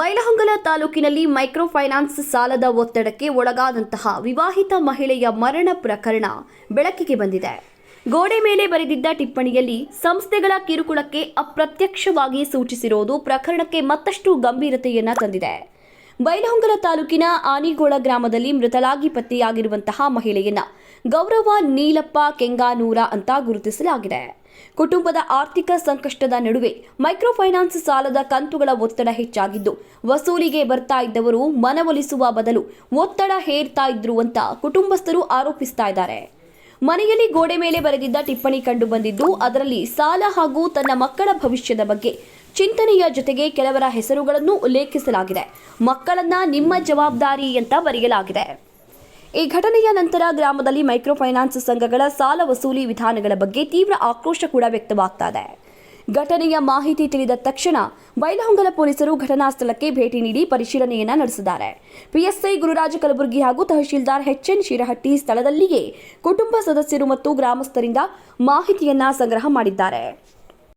ಬೈಲಹೊಂಗಲ ತಾಲೂಕಿನಲ್ಲಿ micro finance ಸಾಲದ ಒತ್ತಡಕ್ಕೆ ಒಳಗಾದಂತಹ ವಿವಾಹಿತ ಮಹಿಳೆಯ ಮರಣ ಪ್ರಕರಣ ಬೆಳಕಿಗೆ ಬಂದಿದೆ. ಗೋಡೆ ಮೇಲೆ ಬರೆದಿದ್ದ ಟಿಪ್ಪಣಿಯಲ್ಲಿ ಸಂಸ್ಥೆಗಳ ಕಿರುಕುಳಕ್ಕೆ ಅಪ್ರತ್ಯಕ್ಷವಾಗಿ ಸೂಚಿಸಿರುವುದು ಪ್ರಕರಣಕ್ಕೆ ಮತ್ತಷ್ಟು ಗಂಭೀರತೆಯನ್ನು ತಂದಿದೆ. ಬೈಲಹೊಂಗಲ ತಾಲೂಕಿನ ಆನಿಗೋಳ ಗ್ರಾಮದಲ್ಲಿ ಮೃತಲಾಗಿ ಪತ್ತೆಯಾಗಿರುವಂತಹ ಮಹಿಳೆಯನ್ನ ಗೌರವ ನೀಲಪ್ಪ ಕೆಂಗಾನೂರ ಅಂತ ಗುರುತಿಸಲಾಗಿದೆ. ಕುಟುಂಬದ ಆರ್ಥಿಕ ಸಂಕಷ್ಟದ ನಡುವೆ ಮೈಕ್ರೋ ಫೈನಾನ್ಸ್ ಸಾಲದ ಕಂತುಗಳ ಒತ್ತಡ ಹೆಚ್ಚಾಗಿದ್ದು, ವಸೂಲಿಗೆ ಬರ್ತಾ ಇದ್ದವರು ಮನವೊಲಿಸುವ ಬದಲು ಒತ್ತಡ ಹೇರ್ತಾ ಇದ್ರು ಅಂತ ಕುಟುಂಬಸ್ಥರು ಆರೋಪಿಸ್ತಾ ಇದ್ದಾರೆ. ಮನೆಯಲ್ಲಿ ಗೋಡೆ ಮೇಲೆ ಬರೆದಿದ್ದ ಟಿಪ್ಪಣಿ ಕಂಡು ಬಂದಿದ್ದು ಅದರಲ್ಲಿ ಸಾಲ ಹಾಗೂ ತನ್ನ ಮಕ್ಕಳ ಭವಿಷ್ಯದ ಬಗ್ಗೆ ಚಿಂತನೆಯ ಜೊತೆಗೆ ಕೆಲವರ ಹೆಸರುಗಳನ್ನು ಉಲ್ಲೇಖಿಸಲಾಗಿದೆ. ಮಕ್ಕಳನ್ನ ನಿಮ್ಮ ಜವಾಬ್ದಾರಿ ಅಂತ ಬರೆಯಲಾಗಿದೆ. ಈ ಘಟನೆಯ ನಂತರ ಗ್ರಾಮದಲ್ಲಿ ಮೈಕ್ರೋ ಫೈನಾನ್ಸ್ ಸಂಘಗಳ ಸಾಲ ವಸೂಲಿ ವಿಧಾನಗಳ ಬಗ್ಗೆ ತೀವ್ರ ಆಕ್ರೋಶ ಕೂಡ ವ್ಯಕ್ತವಾಗ್ತಾ ಇದೆ ಘಟನೆಯ ಮಾಹಿತಿ ತಿಳಿದ ತಕ್ಷಣ ಬೈಲಹೊಂಗಲ ಪೊಲೀಸರು ಘಟನಾ ಸ್ಥಳಕ್ಕೆ ಭೇಟಿ ನೀಡಿ ಪರಿಶೀಲನೆಯನ್ನ ನಡೆಸಿದ್ದಾರೆ. ಪಿಎಸ್ಐ ಗುರುರಾಜ ಕಲಬುರ್ಗಿ ಹಾಗೂ ತಹಶೀಲ್ದಾರ್ ಎಚ್ಎನ್ ಶಿರಹಟ್ಟಿ ಸ್ಥಳದಲ್ಲಿಯೇ ಕುಟುಂಬ ಸದಸ್ಯರು ಮತ್ತು ಗ್ರಾಮಸ್ಥರಿಂದ ಮಾಹಿತಿಯನ್ನ ಸಂಗ್ರಹ ಮಾಡಿದ್ದಾರೆ.